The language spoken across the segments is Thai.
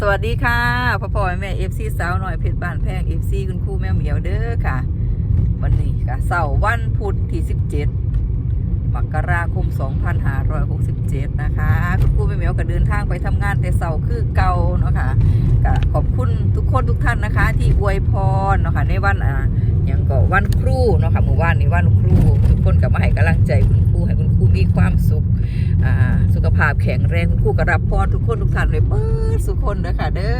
สวัสดีค่ะพ่อพ่อแม่เอฟซีสาวหน่อยเพชรบ้านแพงเอฟซีคุณครูแมวเหมียวเด้อค่ะ วันนี้ค่ะเสาร์วันพุธที่17มกราคม2567นะคะคุณครูแมวเหมียวก็เดินทางไปทำงานแต่เสาร์คือเก่าเนาะค่ะก็ขอบคุณทุกคนทุกท่านนะคะ ที่อวยพรเนาะค่ะในวันอ่าอย่างก็วันครูเนาะค่ะเมื่อวานนี้วันครู ทุกคนก็มาให้กำลังใจคุณครูให้คุณครูมีความสุข อ่าสุข ภาพแข็งแรงคุณครูก็รับพรทุกคนทุกท่านเลยเปิดสุขคนนะคะเด้อ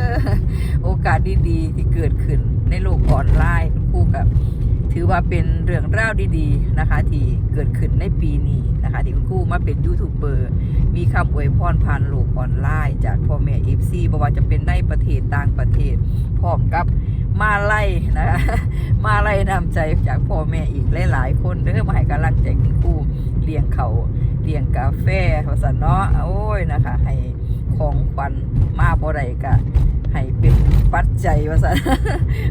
โอกาสดีๆ ที่เกิดขึ้นในโลกออนไลน์คุณครูกับถือว่าเป็นเรื่องราวดีๆนะคะ ที่เกิดขึ้นในปีนี้นะคะที่คุณครูมาเป็นยูทูบเบอร์มีคำอวยพรผ่านโลกออนไลน์ จากพ่อแม่เอฟซีบอกว่าจะเป็นในประเทศต่างประเทศ พร้อมกับมาไล่นะคะมาไล่นำใจจากพ่อแม่อีกหลายๆ คนเด้อมาให้กำลังใจคุณครูเลี้ยงเขา เลี้ยงกาแฟว่าสันเนาะโอ้ยนะคะ ให้ของขวัญมาบ่ได้กะให้เป็นปัจจัยว่าสัน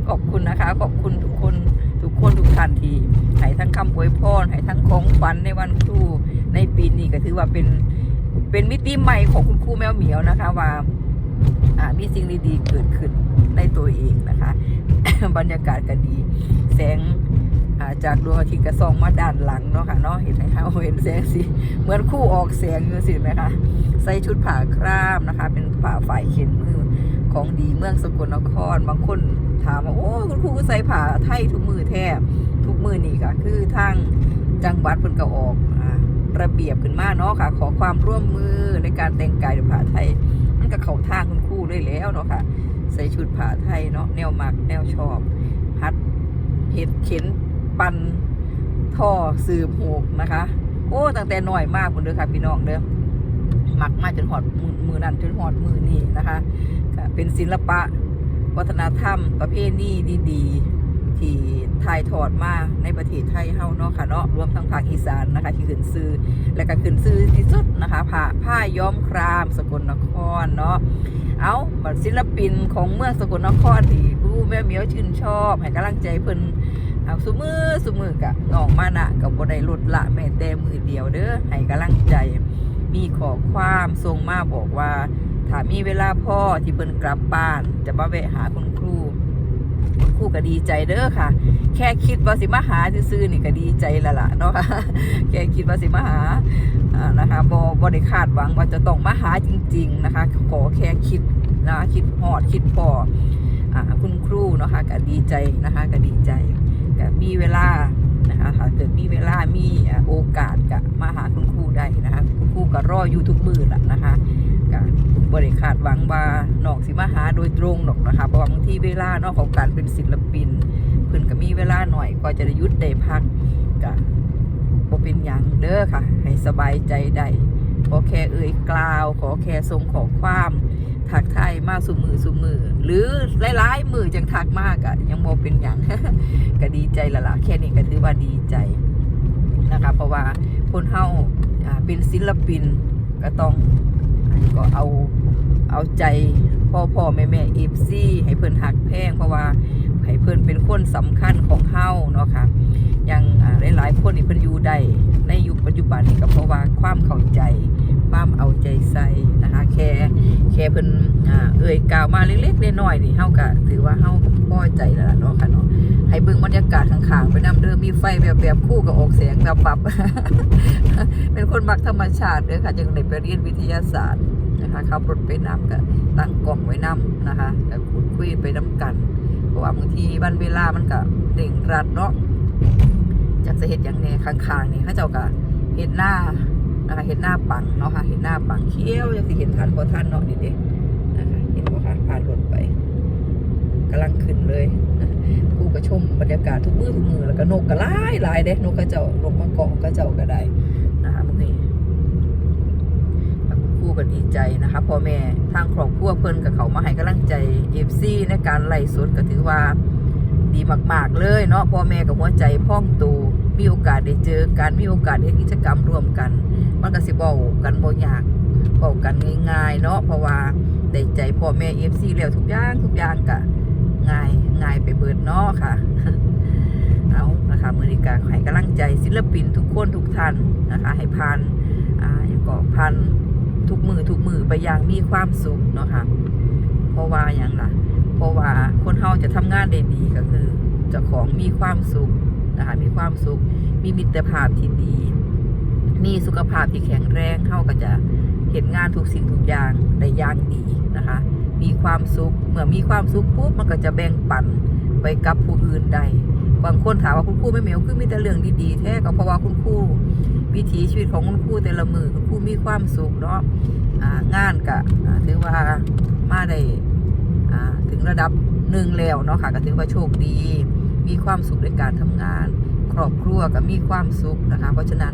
ขอบคุณนะคะ ขอบคุณทุกคนทุกคนทุกท่านที่ให้ทั้งคำอวยพรให้ทั้งของขวัญในวันครูในปีนี้ก็ถือว่าเป็นเป็นมิติใหม่ของคุณครูแมวเหมียวนะคะว่าอ่ามีสิ่งดีๆเกิดขึ้นในตัวเองนะคะ บรรยากาศก็ดี แสง จากดวงอาทิตย์ก็ส่องมาด้านหลังเนาะค่ะเนาะเห็นไหมคะเห็นแสงสีเหมือนคู่ออกแสงอยู่สิไหมคะใส่ชุดผ้าครามนะคะ เป็นผ้าฝ่ายเข็นมือของดีเมืองสกลนครบางคนถามว่าโอ้คุณครูใส่ผ้าไทยทุกมือแท้ทุกมือนี่ก็คือทางจังหวัดเพิ่นก็ออกอระเบียบขึ้นมาเนาะค่ะ ขอความร่วมมือในการแต่งกายด้วยผ้าไทยมันก็เข้าทางคุณครูด้แล้วเนาะค่ะ ใส่ชุดผ้าไทยเนาะแนวมักแนวชอบฮัดเห็ดเข็น ปันท่อสืบหูกนะคะ โอ้ตั้งแต่น้อยมากคุณเด้อค่ะพี่น้องเด้อมักมาจนหอดมือมือนั้นจนหอดมือนี่นะคะเป็นศิลปะวัฒนธรรมประเพณีดีๆ ที่ถ่ายทอดมาในประเทศไทยเฮาเนาะค่ะเนาะรวมทั้งภาคอีสานนะคะ ที่ขึ้นซื้อและก็ขึ้นซื้อที่สุดนะคะผ้าผ้าย้อมครามสกลนครเนาะเอาบัดศิลปินของเมืองสกลนครที่ผู้แม่เมียวชื่นชอบ ให้กำลังใจเพิ่น เอาสุมือสุมือกะน้องมานะกับบ่ได้ลดละแม้แต่มือเดียวเด้อให้กำลังใจ มีขอความส่งมาบอกว่าถ้ามีเวลาพ่อที่เพิ่นกลับบ้าน จะมาแวะหาคุณครูคุณครูก็ดีใจเด้อค่ะ แค่คิดว่าสิมาหาซื่อๆนี่ก็ดีใจละล่ะเนาะแค่คิดว่าสิมาหาอ่านะคะบอบได้คาดหวังว่าจะต้องมาหาจริง ๆนะคะ ขอแค่คิดนะคิดหอดคิดพออ่าคุณครูเนาะค่ะก็ดีใจนะคะก็ดีใจ ก็มีเวลานะคะถ้าเกิดมีเวลามีโอกาสก็มาหาคุณครูได้นะคะคุณครูก็รออยู่ทุกมือละนะคะก็บริคาดหวังว่าน้องสิมาหาโดยตรงหรอกนะคะเพราะว่าบางทีเวลาเนาะของการเป็นศิลปินเพิ่นก็มีเวลาหน่อยก็จะได้ยุดได้พักก็บ่เป็นหยังเด้อค่ะ ให้สบายใจได้ขอแค่เอ่ยกล่าว ขอแค่ส่งขอความทักทายมาสู่มือสู่มือ หรือหลายๆมือจังทักมากอะยังบ่เป็นหยัง ก็ดีใจละละแค่นี้ก็ถือว่าดีใจนะคะเพราะว่าคนเฮาอ่าเป็นศิลปินก็ต้องอก็เอาเอาใจพ่อพ่อแม่แม่เอฟซีให้เพิ่อนหักแพงเพราะว่าให้เพิ่อนเป็นคนสำคัญของเฮาเนาะค่ะอย่างอ่าหลายๆคนนี่เพิ่นอยู่ได้ในยุคปัจจุบันนี่ก็เพราะว่าความเข้าใจความเอาใจใส่นะคะแค่แค่เพิ่นอ่าเอ่ยกล่าวมาเล็กๆน้อยๆนี่เฮาก็ถือว่าเฮาพอใจแล้วล่ะเนาะค่ะเนาะ ให้เบิ่งบรรยากาศข้างๆไปนำเด้อมีไฟแบบแบบคู่กับออกแสงแบบปับ เป็นคนมักธรรมชาติเด้อค่ะจึงได้ไปเรียนวิทยาศาสตร์นะคะขับรถไปนำก็ตั้งกล้องไว้นำนะคะก็คุยคุยไปนํกัน เพราะว่าบางทีวันเวลามันก็เร่งรัดเนาะจากจะเห็ดอย่างแน่ข้างๆนี่เขาเจ้าก็เห็ดหน้านะคะเห็ดหน้าปังเนาะค่ะเห็ดหน้าปังเขี้ยวยังสิเห็นทันพอทันเนาะนี่เด้นะคะเห็นบ่คะผ่านรถไปกำลังขึ้นเลย ก็ชมบรรยากาศทุกมือทุกมือแล้วก็นกก็หลายลายเด้นกกระเจ้านกมะกอกกระเจ้าก็ได้นะคะมื้อนี้คุณครูก็ดีใจนะคะพ่อแม่ทางครอบครัวเพิ่นกับเขามาให้กำลังใจ FC ในการไล่สดก็ถือว่าดีมาก ๆ เลยเนาะพ่อแม่กับหัวใจพ่องตูมีโอกาสได้เจอกันมีโอกาสได้กิจกรรมร่วมกัน มันก็สิบากันบ่ยากบากันง่ายๆเนาะเพราะว่าได้ใจพ่อแม่เอฟซีแล้วทุกอย่างทุกอย่างก็ง่ ค่ะ เอานะคะมือนิกาให้กำลังใจศิลปินทุกคนทุกท่านนะคะ ให้ผ่านอ่าอย่างก็ผ่านทุกมือทุกมือไปอย่างมีความสุขเนาะค่ะเพราะว่าอย่างล่ะ เพราะว่าคนเฮาจะทำงานได้ดีก็คือเจ้าของมีความสุขนะคะมีความสุข มีมิตรภาพที่ดี มีสุขภาพที่แข็งแรงเฮาก็จะเห็นงานทุกสิ่งทุกอย่างได้อย่างดีนะคะ มีความสุข เมื่อมีความสุขปุ๊บมันก็จะแบ่งปัน ไปกับผู้อื่นได้บางคนถามว่าคุณครูไม่เหมียวคือมีแต่เรื่องดีๆแท้ก็เพราะว่าคุณครูวิถีชีวิตของคุณครูแต่ละมือคุณครูมีความสุขเนาะงานก็อ่าถือว่ามาได้ถึงระดับหนึ่งแล้วเนาะค่ะก็ถือว่าโชคดี มีความสุขในการทำงาน ครอบครัวก็มีความสุขนะคะ เพราะฉะนั้น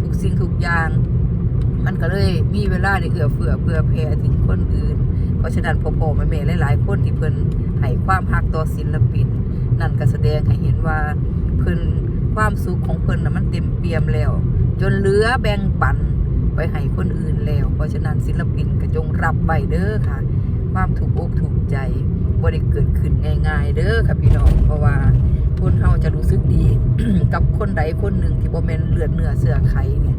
ทุกสิ่งทุกอย่าง มันก็เลยมีเวลาได้เอื้อเฟื้อเพื่อแผ่ถึงคนอื่น เพราะฉะนั้นพ่อพ่อแม่แม่หลายๆคนที่เพิ่นให้ความฮักต่อศิลปิน นั่นก็แสดงให้เห็นว่าเพิ่นความสุขของเพิ่นน่ะมันเต็มเปี่ยมแล้ว จนเหลือแบ่งปันไปให้คนอื่นแล้ว เพราะฉะนั้นศิลปินก็จงรับไว้เด้อค่ะ ความถูกอกถูกใจบ่ได้เกิดขึ้นง่าย ๆ เด้อค่ะพี่น้องเพราะว่าคนเฮาจะรู้สึกดีกับคนใดคนหนึ่งที่บ่แม่นเลือดเนื้อเสื้อไขเนี่ย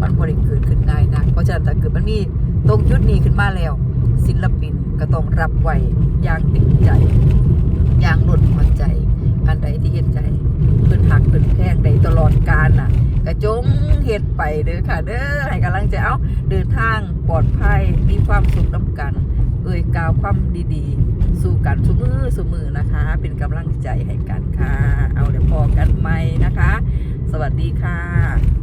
มันบริเกิดขึ้นง่ายนะเพราะฉะนั้นถ้าเกิดมันมีตรงจุดนี้ขึ้นมาแล้ว ศิลปินก็ต้องรับไหวอย่างต็มใจอย่างหลดหัวใจอันใดที่เห็นใจเพิ่นหักเพิ่นแพงได้ตลอดกาลน่ะกระจงเฮ็ดไปเด้อค่ะ เด้อให้กำลังใจเอาเดินทางปลอดภัยมีความสุขนํกัน เอ่ยกล่าวความดีๆ สู่กันสุมือสุมือนะคะ เป็นกำลังใจให้กันค่ะ เอาเดี๋ยวพอกันใหม่นะคะ สวัสดีค่ะ